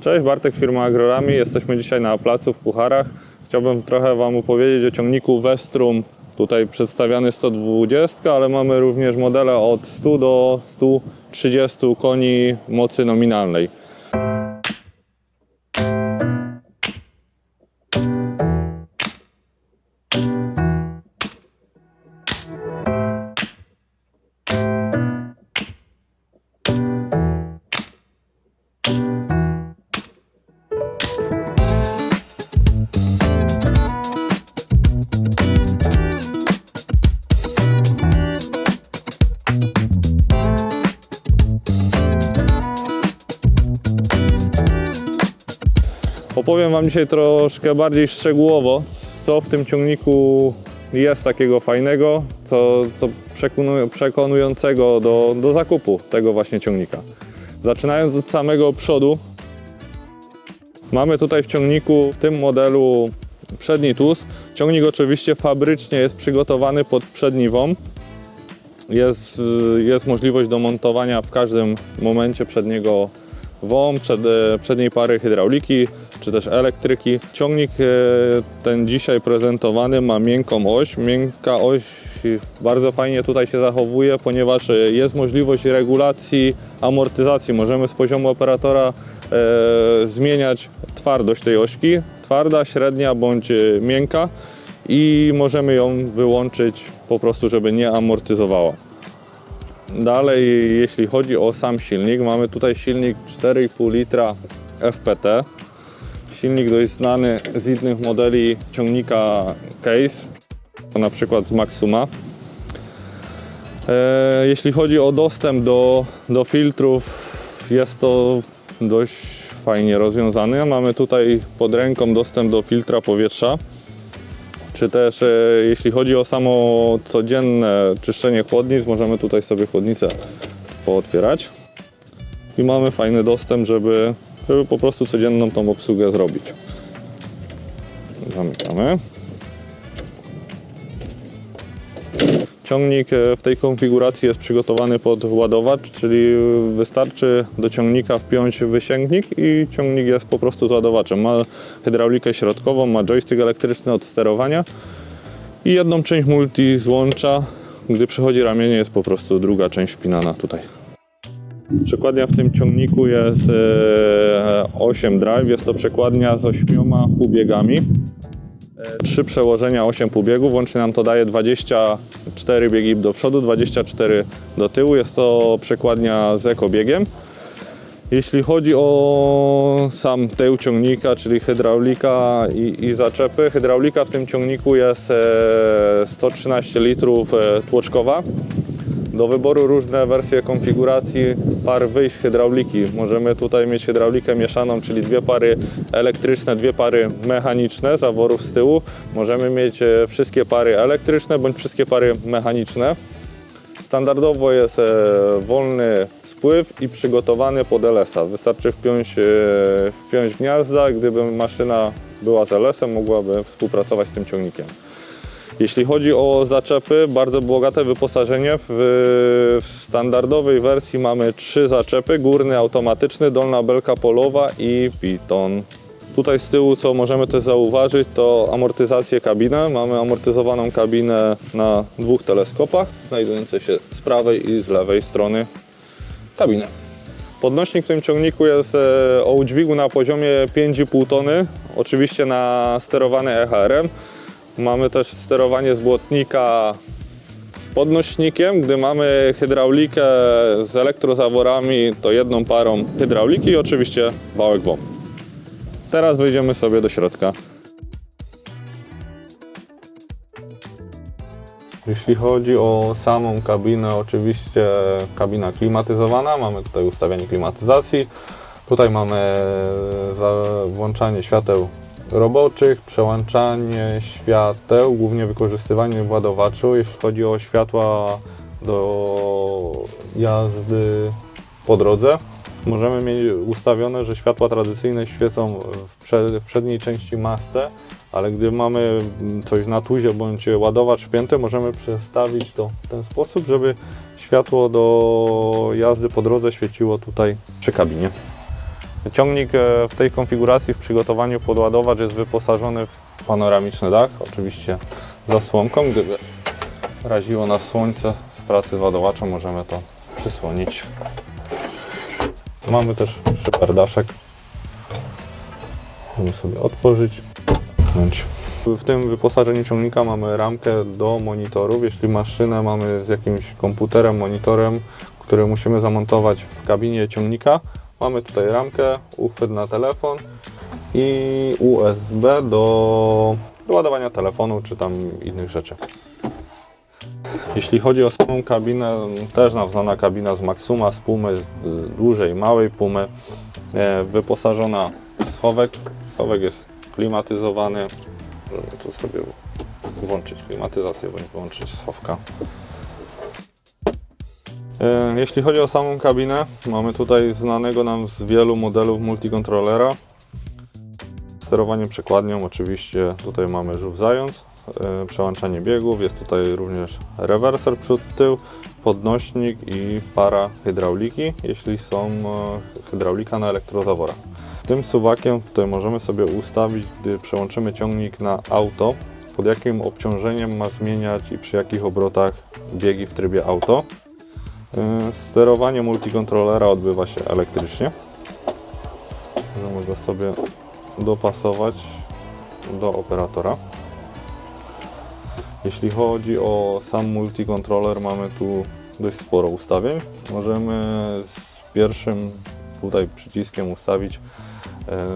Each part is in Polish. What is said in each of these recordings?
Cześć, Bartek firma Agrorami. Jesteśmy dzisiaj na placu w Pucharach. Chciałbym trochę Wam opowiedzieć o ciągniku Vestrum. Tutaj przedstawiany 120, ale mamy również modele od 100 do 130 koni mocy nominalnej. Opowiem Wam dzisiaj troszkę bardziej szczegółowo, co w tym ciągniku jest takiego fajnego, co, co przekonu- przekonującego do, do zakupu tego właśnie ciągnika. Zaczynając od samego przodu, mamy tutaj w ciągniku, w tym modelu przedni tuz. Ciągnik oczywiście fabrycznie jest przygotowany pod przedni WOM. Jest, jest możliwość domontowania w każdym momencie przedniego WOM, przed, e, przedniej pary hydrauliki czy też elektryki. Ciągnik e, ten dzisiaj prezentowany ma miękką oś. Miękka oś bardzo fajnie tutaj się zachowuje, ponieważ e, jest możliwość regulacji amortyzacji. Możemy z poziomu operatora e, zmieniać twardość tej ośki, twarda, średnia bądź miękka i możemy ją wyłączyć po prostu, żeby nie amortyzowała. Dalej, jeśli chodzi o sam silnik, mamy tutaj silnik 4,5 litra FPT. Silnik dość znany z innych modeli ciągnika Case, na przykład z Maxuma. E, Jeśli chodzi o dostęp do, do filtrów, jest to dość fajnie rozwiązane. Mamy tutaj pod ręką dostęp do filtra powietrza czy też e, jeśli chodzi o samo codzienne czyszczenie chłodnic, możemy tutaj sobie chłodnicę pootwierać i mamy fajny dostęp, żeby, żeby po prostu codzienną tą obsługę zrobić. Zamykamy. Ciągnik e, w tej konfiguracji jest przygotowany pod ładowacz, czyli wystarczy do ciągnika wpiąć wysięgnik i ciągnik jest po prostu z ładowaczem. Ma hydraulikę środkową, ma joystick elektryczny od sterowania i jedną część multi złącza. Gdy przychodzi ramienie jest po prostu druga część wpinana tutaj. Przekładnia w tym ciągniku jest e, 8 drive, jest to przekładnia z 8 półbiegami. Trzy przełożenia, 8 półbiegów, łącznie nam to daje 24 biegi do przodu, 24 do tyłu. Jest to przekładnia z ekobiegiem. Jeśli chodzi o sam tył ciągnika, czyli hydraulika i, i zaczepy, hydraulika w tym ciągniku jest e, 113 litrów e, tłoczkowa. Do wyboru różne wersje konfiguracji par wyjść hydrauliki. Możemy tutaj mieć hydraulikę mieszaną, czyli dwie pary elektryczne, dwie pary mechaniczne zaworów z tyłu. Możemy mieć e, wszystkie pary elektryczne bądź wszystkie pary mechaniczne. Standardowo jest e, wolny spływ i przygotowany pod LS-a. Wystarczy wpiąć, e, wpiąć gniazda, gdyby maszyna była z LS-em, mogłaby współpracować z tym ciągnikiem. Jeśli chodzi o zaczepy, bardzo bogate wyposażenie. W, standardowej wersji mamy trzy zaczepy, górny automatyczny, dolna belka polowa i piton. Tutaj z tyłu, co możemy też zauważyć, to amortyzację kabiny. Mamy amortyzowaną kabinę na dwóch teleskopach, znajdujące się z prawej i z lewej strony kabiny. Podnośnik w tym ciągniku jest e, o udźwigu na poziomie 5,5 tony, oczywiście na sterowany EHR-em. Mamy też sterowanie z błotnika podnośnikiem. Gdy mamy hydraulikę z elektrozaworami, to jedną parą hydrauliki i oczywiście wałek WOM. Teraz wejdziemy sobie do środka. Jeśli chodzi o samą kabinę, oczywiście kabina klimatyzowana, mamy tutaj ustawianie klimatyzacji. Tutaj mamy za- włączanie świateł roboczych, przełączanie świateł, głównie wykorzystywanie ładowaczu. Jeśli chodzi o światła do jazdy po drodze, możemy mieć ustawione, że światła tradycyjne świecą w, prze, w przedniej części masce, ale gdy mamy coś na tuzie bądź ładowacz wpięty, możemy przestawić to w ten sposób, żeby światło do jazdy po drodze świeciło tutaj przy kabinie. Ciągnik e, w tej konfiguracji w przygotowaniu pod ładowacz jest wyposażony w panoramiczny dach, oczywiście zasłonką. Gdyby raziło nas słońce z pracy ładowacza, możemy to przysłonić. Mamy też szyper daszek. Możemy sobie otworzyć. W tym wyposażeniu ciągnika mamy ramkę do monitorów. Jeśli maszynę mamy z jakimś komputerem, monitorem, który musimy zamontować w kabinie ciągnika, mamy tutaj ramkę, uchwyt na telefon i USB do, do ładowania telefonu czy tam innych rzeczy. Jeśli chodzi o samą kabinę, też nam znana kabina z Maxuma, z Pumy, z dużej, małej Pumy, e, wyposażona w schowek. Schowek jest klimatyzowany. Tu sobie włączyć klimatyzację bądź wyłączyć schowka. E, Jeśli chodzi o samą kabinę, mamy tutaj znanego nam z wielu modelów multikontrolera. Sterowanie przekładnią, oczywiście tutaj mamy żółw zając, e, przełączanie biegów, jest tutaj również rewerser przód tył, podnośnik i para hydrauliki, jeśli są e, hydraulika na elektrozaworach. Tym suwakiem tutaj możemy sobie ustawić, gdy przełączymy ciągnik na auto, pod jakim obciążeniem ma zmieniać i przy jakich obrotach biegi w trybie auto. E, Sterowanie multikontrolera odbywa się elektrycznie. Możemy go sobie dopasować do operatora. Jeśli chodzi o sam multikontroler, mamy tu dość sporo ustawień. Możemy z pierwszym tutaj przyciskiem ustawić e,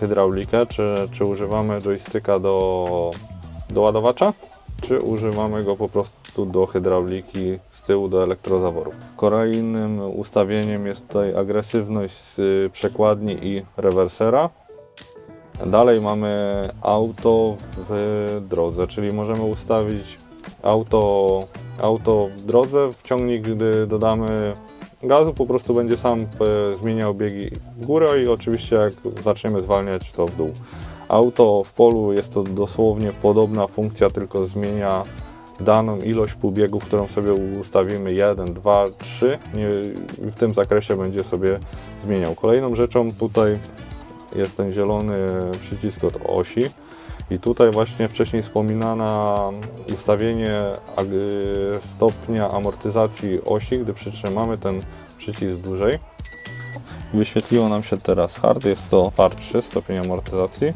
hydraulikę, czy, czy używamy joysticka do, do ładowacza, czy używamy go po prostu do hydrauliki z tyłu do elektrozaworów. Kolejnym ustawieniem jest tutaj agresywność z y, przekładni i rewersera. Dalej mamy auto w drodze, czyli możemy ustawić auto, auto w drodze. W ciągnik, gdy dodamy gazu, po prostu będzie sam e, zmieniał biegi w górę i oczywiście jak zaczniemy zwalniać, to w dół. Auto w polu jest to dosłownie podobna funkcja, tylko zmienia daną ilość półbiegów, którą sobie ustawimy 1, 2, 3. Nie, w tym zakresie będzie sobie zmieniał. Kolejną rzeczą tutaj jest ten zielony przycisk od osi. I tutaj właśnie wcześniej wspominana ustawienie stopnia amortyzacji osi, gdy przytrzymamy ten przycisk dłużej. Wyświetliło nam się teraz hard, jest to par 3 stopień amortyzacji.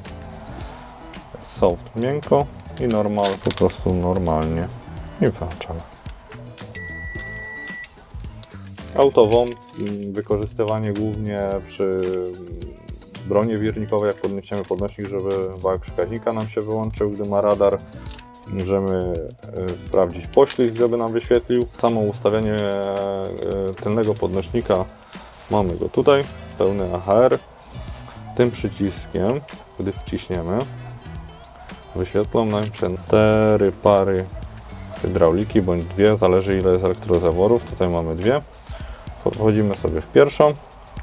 Soft miękko i normal po prostu normalnie. I włączamy. Autową mm, wykorzystywanie głównie przy mm, bronie wirnikowej, jak podniesiemy podnośnik, żeby wałek przekaźnika nam się wyłączył, gdy ma radar. Możemy e, sprawdzić poślizg, żeby nam wyświetlił. Samo ustawianie e, tylnego podnośnika mamy go tutaj, pełny AHR. Tym przyciskiem, gdy wciśniemy, wyświetlą nam się cztery pary hydrauliki, bądź dwie, zależy ile jest elektrozaworów. Tutaj mamy dwie. Wchodzimy sobie w pierwszą,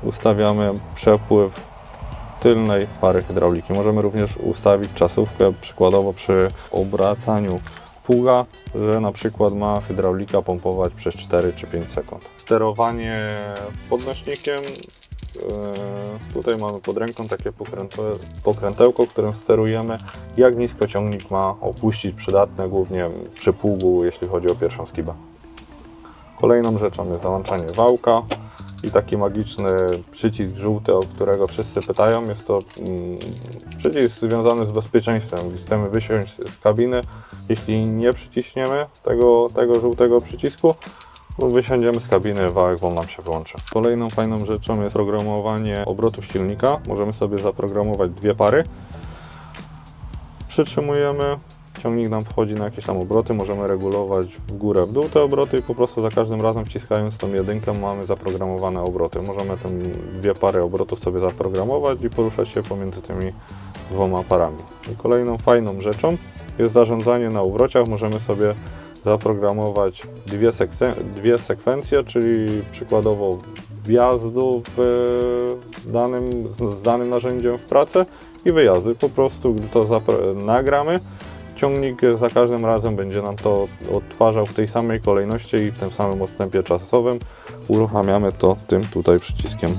ustawiamy przepływ tylnej pary hydrauliki. Możemy również ustawić czasówkę, przykładowo przy obracaniu pługa, że na przykład ma hydraulika pompować przez 4 czy 5 sekund. Sterowanie podnośnikiem. Yy, Tutaj mamy pod ręką takie pokręte- pokrętełko, którym sterujemy, jak nisko ciągnik ma opuścić przydatne, głównie przy pługu, jeśli chodzi o pierwszą skibę. Kolejną rzeczą jest załączanie wałka i taki magiczny przycisk żółty, o którego wszyscy pytają. Jest to mm, przycisk związany z bezpieczeństwem. Chcemy wysiąść z kabiny, jeśli nie przyciśniemy tego, tego żółtego przycisku, wysiądziemy z kabiny, wam nam się wyłączy. Kolejną fajną rzeczą jest programowanie obrotów silnika. Możemy sobie zaprogramować dwie pary. Przytrzymujemy, ciągnik nam wchodzi na jakieś tam obroty, możemy regulować w górę, w dół te obroty i po prostu za każdym razem wciskając tą jedynkę mamy zaprogramowane obroty. Możemy te dwie pary obrotów sobie zaprogramować i poruszać się pomiędzy tymi dwoma parami. I kolejną fajną rzeczą jest zarządzanie na uwrociach. Możemy sobie zaprogramować dwie, dwie sekwencje, czyli przykładowo wjazdu w e, danym, z danym narzędziem w pracę i wyjazdy. Po prostu, gdy to nagramy, ciągnik za każdym razem będzie nam to odtwarzał w tej samej kolejności i w tym samym odstępie czasowym. Uruchamiamy to tym tutaj przyciskiem.